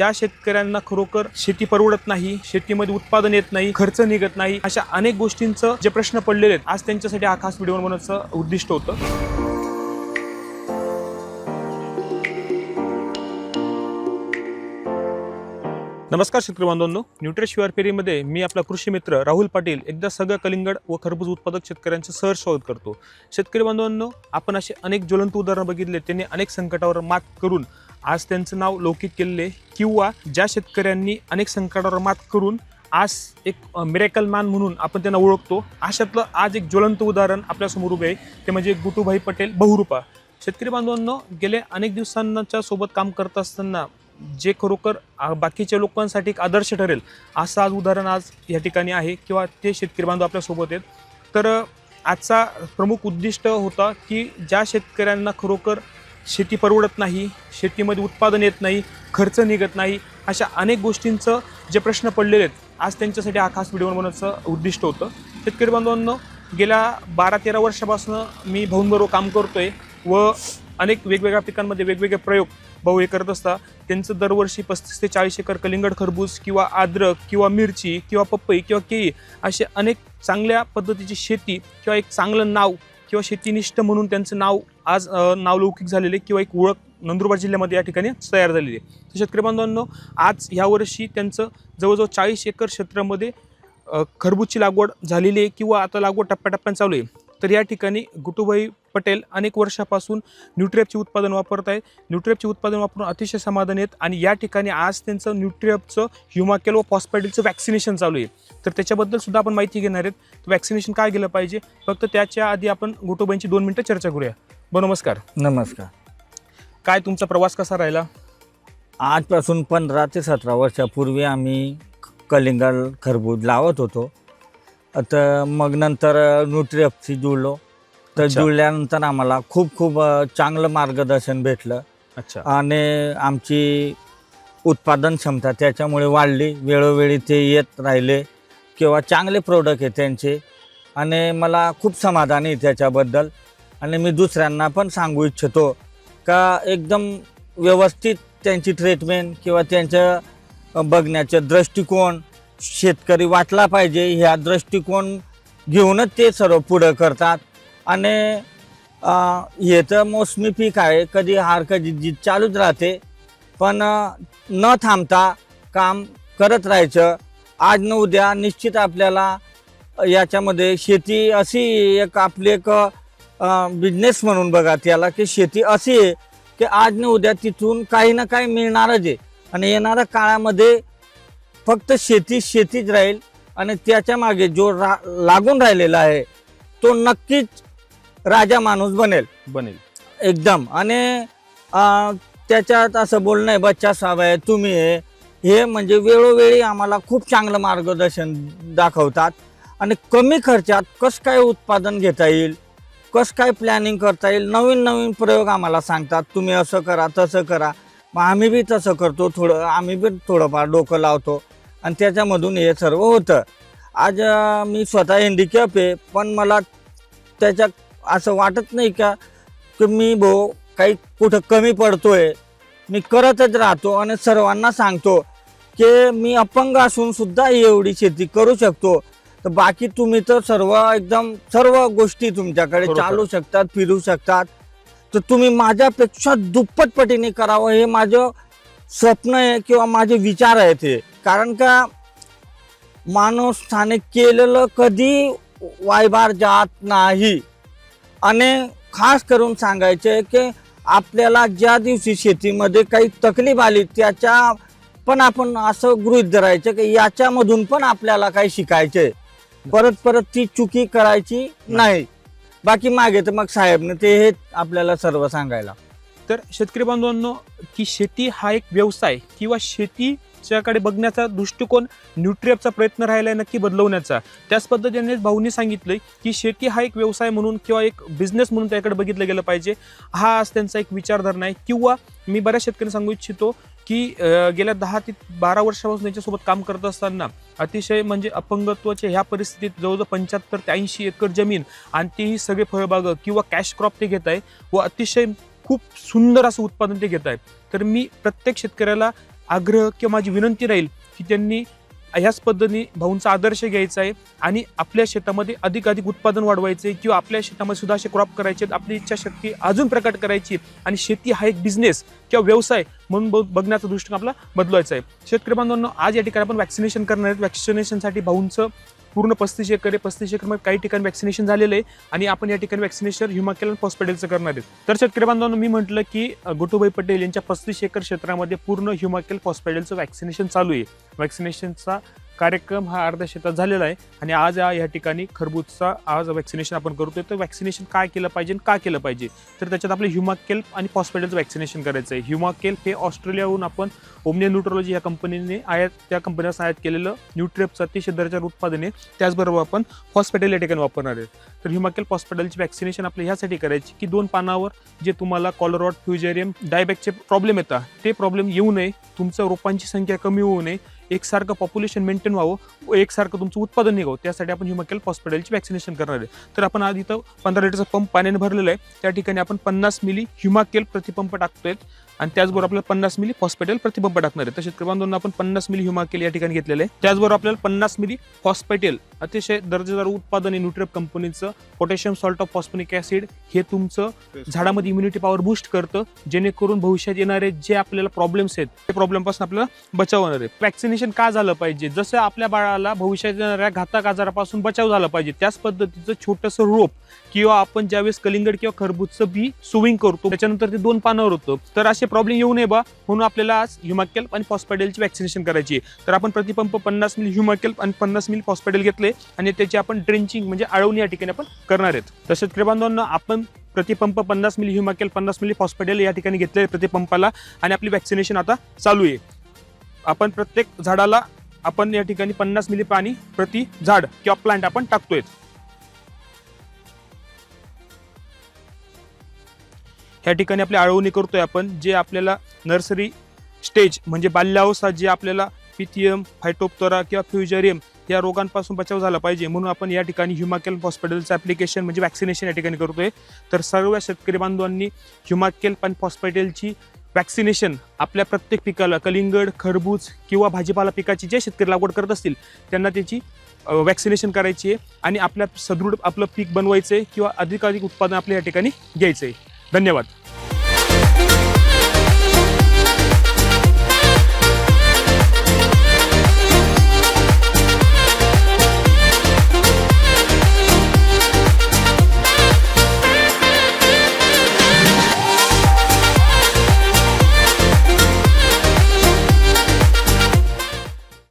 त्या शेतकऱ्यांना खरोखर शेती परवडत नाही शेतीमध्ये उत्पादन येत नाही खर्च निघत नाही अशा अनेक गोष्टींचं जे प्रश्न पडलेले आहेत आज त्यांच्यासाठी हा खास व्हिडिओ बनवण्याचं उद्दिष्ट होतं. नमस्कार शेतकरी बांधवांनो. न्यूट्रेश शिवार फेरीमध्ये मी आपला कृषी मित्र राहुल पाटील एकदा सगळं कलिंगड व खरबूज उत्पादक शेतकऱ्यांचं सहज स्वागत करतो. शेतकरी बांधवांनो आपण असे अनेक ज्वलंत उदाहरणं बघितले त्यांनी अनेक संकटावर मात करून आज त्यांचं नाव लौकिक केलेले किंवा ज्या शेतकऱ्यांनी अनेक संकटावर मात करून आज एक मिरेकल मॅन म्हणून आपण त्यांना ओळखतो. अशातलं आज एक ज्वलंत उदाहरण आपल्यासमोर उभे आहे. ते म्हणजे गुटूभाई पटेल बहुरूपा. शेतकरी बांधवांनो गेले अनेक दिवसांच्या सोबत काम करत असताना जे खरोखर आ, बाकीच्या लोकांसाठी एक आदर्श ठरेल असं आज उदाहरण आज या ठिकाणी आहे किंवा ते शेतकरी बांधव आपल्यासोबत आहेत. तर आजचा प्रमुख उद्दिष्ट होता की ज्या शेतकऱ्यांना खरोखर शेती परवडत नाही शेतीमध्ये उत्पादन येत नाही खर्च निघत नाही अशा अनेक गोष्टींचं जे प्रश्न पडलेले आहेत आज त्यांच्यासाठी हा खास व्हिडिओ बनवण्याचं उद्दिष्ट होतं. शेतकरी बांधवांनो गेल्या बारा तेरा वर्षापासून मी भाऊंबरोबर काम करतो आहे व अनेक वेगवेगळ्या पिकांमध्ये वेगवेगळे प्रयोग भाऊ हे करत असता त्यांचं दरवर्षी पस्तीस ते चाळीस एकर कलिंगड खरबूज किंवा आद्रक किंवा मिरची किंवा पपई किंवा केळी असे अनेक चांगल्या पद्धतीची शेती किंवा एक चांगलं नाव किंवा शेतीनिष्ठ म्हणून त्यांचं नाव आज नावलौकिक नावलौकिक झालेले किंवा एक ओळख नंदुरबार जिल्ह्यामध्ये या ठिकाणी तयार झालेली आहे. तर शेतकरी बांधवांनो आज ह्या वर्षी त्यांचं जवळजवळ चाळीस एकर क्षेत्रामध्ये खरबूजची लागवड झालेली आहे किंवा आता लागवड टप्प्याटप्प्याने चालू आहे. तर या ठिकाणी गुटुभाई पटेल अनेक वर्षापासून न्यूट्रिएपचे उत्पादन वापरत आहे. न्यूट्रिएपचे उत्पादन वापरून अतिशय समाधान आहेत आणि या ठिकाणी आज त्यांचं न्यूट्रिएपचं ह्युमाकेल व फॉस्पॅटिलचं वॅक्सिनेशन चालू आहे. तर त्याच्याबद्दल सुद्धा आपण माहिती घेणार आहेत. वॅक्सिनेशन काय गेलं पाहिजे? फक्त त्याच्या आधी आपण गुटुबाईंची दोन मिनटं चर्चा करूया. ब नमस्कार. नमस्कार. काय तुमचा प्रवास कसा राहिला? आजपासून पंधरा ते सतरा वर्षापूर्वी आम्ही कलिंगड खरबूज लावत होतो. आता मग नंतर न्यूट्रिएफशी जुळलो. तर अच्छा. जुळल्यानंतर आम्हाला खूप खूप अ, चांगलं मार्गदर्शन भेटलं. अच्छा. आणि आमची उत्पादन क्षमता त्याच्यामुळे वाढली. वेळोवेळी ते येत राहिले किंवा चांगले प्रोडक्ट आहे त्यांचे. आणि मला खूप समाधान आहे त्याच्याबद्दल. आणि मी दुसऱ्यांना पण सांगू इच्छितो का एकदम व्यवस्थित त्यांची ट्रीटमेंट किंवा त्यांचं बघण्याचं दृष्टिकोन शेतकरी वाचला पाहिजे ह्या दृष्टिकोन घेऊनच ते सर्व पुढं करतात. आणि हे तर मोसमी पीक आहे कधी हार कधी जीत चालूच राहते. पण न थांबता काम करत राहायचं. आज न उद्या निश्चित आपल्याला याच्यामध्ये शेती अशी एक आपली एक बिझनेस म्हणून बघा त्याला की शेती अशी आहे की आज न उद्या तिथून काही ना काही मिळणारच आहे. आणि येणाऱ्या काळामध्ये फक्त शेती शेतीच राहील आणि त्याच्यामागे जो रा लागून राहिलेला आहे तो नक्कीच राजा माणूस बनेल. बनेल. एकदम. आणि त्याच्यात असं बोलणं आहे बच्चा साहेब आहे तुम्ही आहे हे म्हणजे वेळोवेळी आम्हाला खूप चांगलं मार्गदर्शन दाखवतात. आणि कमी खर्चात कसं काय उत्पादन घेता येईल कसं काय प्लॅनिंग करता येईल नवीन नवीन प्रयोग आम्हाला सांगतात. तुम्ही असं करा तसं करा. मग आम्ही बी तसं करतो थोडं आम्ही बी थोडंफार डोकं लावतो. आणि त्याच्यामधून हे सर्व होतं. आज मी स्वतः हँडिकॅप आहे पण मला त्याच्यात असं वाटत नाही का की मी भाऊ काही कुठं कमी पडतोय. मी करतच राहतो आणि सर्वांना सांगतो की मी अपंग असून सुद्धा एवढी शेती करू शकतो. तर बाकी तुम्ही तर सर्व एकदम सर्व गोष्टी तुमच्याकडे. चालू शकतात फिरू शकतात. तर तुम्ही माझ्यापेक्षा दुप्पट पटीने करावं हे माझं स्वप्न आहे किंवा माझे विचार आहेत ते कारण का माणूस ठाणे केलेलं कधी वायभार जात नाही. आणि खास करून सांगायचे की आपल्याला ज्या दिवशी शेतीमध्ये काही तकलीफ आली त्याच्या पण आपण असं गृहित धरायचं की याच्यामधून पण आपल्याला काही शिकायचे. परत परत ती चुकी करायची नाही. बाकी मागे तर मग साहेबने ते हे आपल्याला सर्व सांगायला. तर शेतकरी बांधवांनो की शेती हा एक व्यवसाय किंवा शेती शेतीच्याकडे बघण्याचा दृष्टिकोन न्यूट्रिअपचा प्रयत्न राहिला आहे नक्की बदलवण्याचा. त्याच पद्धतीने भाऊनी सांगितलं की शेती हा एक व्यवसाय म्हणून किंवा एक बिझनेस म्हणून त्याकडे बघितलं गेलं पाहिजे. हा आज त्यांचा एक विचारधारणा आहे. किंवा मी बऱ्याच शेतकऱ्यांना सांगू इच्छितो की गेल्या दहा ते बारा वर्षापासून त्यांच्यासोबत काम करत असताना अतिशय म्हणजे अपंगत्वाच्या ह्या परिस्थितीत जवळजवळ पंच्याहत्तर ते ऐंशी एकर जमीन आणि तेही सगळे फळबाग किंवा कॅश क्रॉप ते घेत आहे व अतिशय खूप सुंदर असं उत्पादन ते घेत आहे तर मी प्रत्येक शेतकऱ्याला आग्रह किंवा माझी विनंती राहील की त्यांनी ह्याच पद्धतीने भाऊंचा आदर्श घ्यायचा आहे आणि आपल्या शेतामध्ये अधिकाधिक उत्पादन वाढवायचे किंवा आपल्या शेतामध्ये सुद्धा असे क्रॉप करायचे आहेत. आपली इच्छाशक्ती अजून प्रकट करायची आहे. आणि शेती हा एक बिझनेस किंवा व्यवसाय म्हणून बघ- बघण्याचा दृष्टिकोन आपला बदलायचा आहे शेतकरी बांधवांना आज या ठिकाणी आपण वॅक्सिनेशन करणार आहेत वॅक्सिनेशनसाठी भाऊंचं पूर्ण पस्तीस एकर आहे. पस्तीस एकरमध्ये काही ठिकाणी वॅक्सिनेशन झालेलं आहे. आणि आपण या ठिकाणी वॅक्सिनेशन ह्युमाकेल हॉस्पिटलचं करणार आहेत. तर शेतकरी बांधवांनो मी म्हटलं की अ, गोटूभाई पटेल यांच्या पस्तीस एकर क्षेत्रामध्ये पूर्ण ह्युमाकेल हॉस्पिटलचं वॅक्सिनेशन चालू आहे. वॅक्सिनेशनचा कार्यक्रम हा अर्ध्या शेतात झालेला आहे आणि आज या या ठिकाणी खरबूजचा आज वॅक्सिनेशन आपण करतोय. तर वॅक्सिनेशन काय केलं पाहिजे आणि का केलं पाहिजे? तर त्याच्यात आपलं ह्युमाकेल्प आणि हॉस्पिटलचं वॅक्सिनेशन करायचं आहे. ह्युमाकेल्प हे ऑस्ट्रेलियाहून आपण ओमनिया न्यूट्रोलॉजी या कंपनीने आयात त्या कंपनीला आयात केलेलं न्यूट्रेपचं अतिशय दर्जाचं उत्पादन. आहे त्याचबरोबर आपण हॉस्पिटल या ठिकाणी वापरणार आहे तर ह्युमाकेल्प हॉस्पिटलची वॅक्सिनेशन आपल्या ह्यासाठी करायची की दोन पानावर जे तुम्हाला कॉलरॉट फ्युजेरियम डायबॅकचे प्रॉब्लेम येतात ते प्रॉब्लेम येऊ नये. तुमचं रोपांची संख्या कमी होऊ नये. एकसारखं पॉप्युलेशन मेंटेन व्हावं व एकसारखं तुमचं उत्पादन निघावं. त्यासाठी आपण ह्युमाकेल हॉस्पिटलची वॅक्सिनेशन करणार आहे. तर आपण आधी तर पंधरा लिटरचा पंप पाण्याने भरलेला आहे. त्या ठिकाणी आपण पन्नास मिली ह्युमाकेल प्रतिपंप टाकतोय. आणि त्याचबरोबर आपल्याला पन्नास मिली हॉस्पिटल प्रतिपंप टाकणार आहे. तर शेतकरी बांधवांना आपण पन्नास मिली ह्युमाकेल या ठिकाणी घेतलेलं आहे. त्याचबरोबर आपल्याला पन्नास मिली हॉस्पिटल अतिशय दर्जेदार उत्पादन आहे न्यूट्रेप कंपनीचं. Potassium salt of phosphonic acid हे तुमचं झाडामध्ये इम्युनिटी पॉवर बूस्ट करतं जेणेकरून भविष्यात येणारे जे आपल्याला प्रॉब्लेम्स आहेत ते प्रॉब्लेमपासून आपल्याला बचाव होणार आहे. वॅक्सिनेशन का झालं पाहिजे? जसं आपल्या बाळाला भविष्यात येणाऱ्या घातक आजारापासून बचाव झाला पाहिजे त्याच पद्धतीचं छोटंसं रोप किंवा आपण ज्यावेळेस कलिंगड किंवा खरबूजचं बी सुविंग करतो त्याच्यानंतर ते दोन पानावर होतं. तर असे प्रॉब्लेम येऊ नये बा म्हणून आपल्याला आज ह्युमाकेल्प आणि फॉस्पॅडेलची वॅक्सिनेशन करायची आहे. तर आपण प्रतिपंप पन्नास मिल ह्युमाकेल आणि पन्नास मिल हॉस्पिटल घेतले आणि त्याची आपण ड्रेंचिंग म्हणजे आळवणी या ठिकाणी आपण करणार आहेत. तसेच शेतकरी आपण प्रतिपंप पन्नास मिली ह्युमाकेल पन्नास मिली हॉस्पिटल या ठिकाणी घेतले प्रतिपंपाला आणि आपली वॅक्सिनेशन आता चालू आहे. आपण प्रत्येक झाडाला आपण या ठिकाणी पन्नास मिली पाणी प्रति झाड किंवा प्लांट आपण टाकतोय. ह्या ठिकाणी आपली आळवणी करतोय आपण जे आपल्याला नर्सरी स्टेज म्हणजे बाल्यावस्था जे आपल्याला पिथियम फायटोप्तोरा किंवा फ्युजरियम या रोगांपासून बचाव झाला पाहिजे म्हणून आपण या ठिकाणी ह्युमाकेल हॉस्पिटलचं ॲप्लिकेशन म्हणजे वॅक्सिनेशन या ठिकाणी करतोय. तर सर्व शेतकरी बांधवांनी ह्युमाकेल पण हॉस्पिटलची वॅक्सिनेशन आपल्या प्रत्येक पिकाला कलिंगड खरबूज किंवा भाजीपाला पिकाची जे शेतकरी लागवड करत असतील त्यांना त्याची वॅक्सिनेशन करायची आहे आणि आपल्या सदृढ आपलं पीक बनवायचं आहे किंवा अधिकाधिक उत्पादन आपल्या या ठिकाणी घ्यायचं आहे धन्यवाद.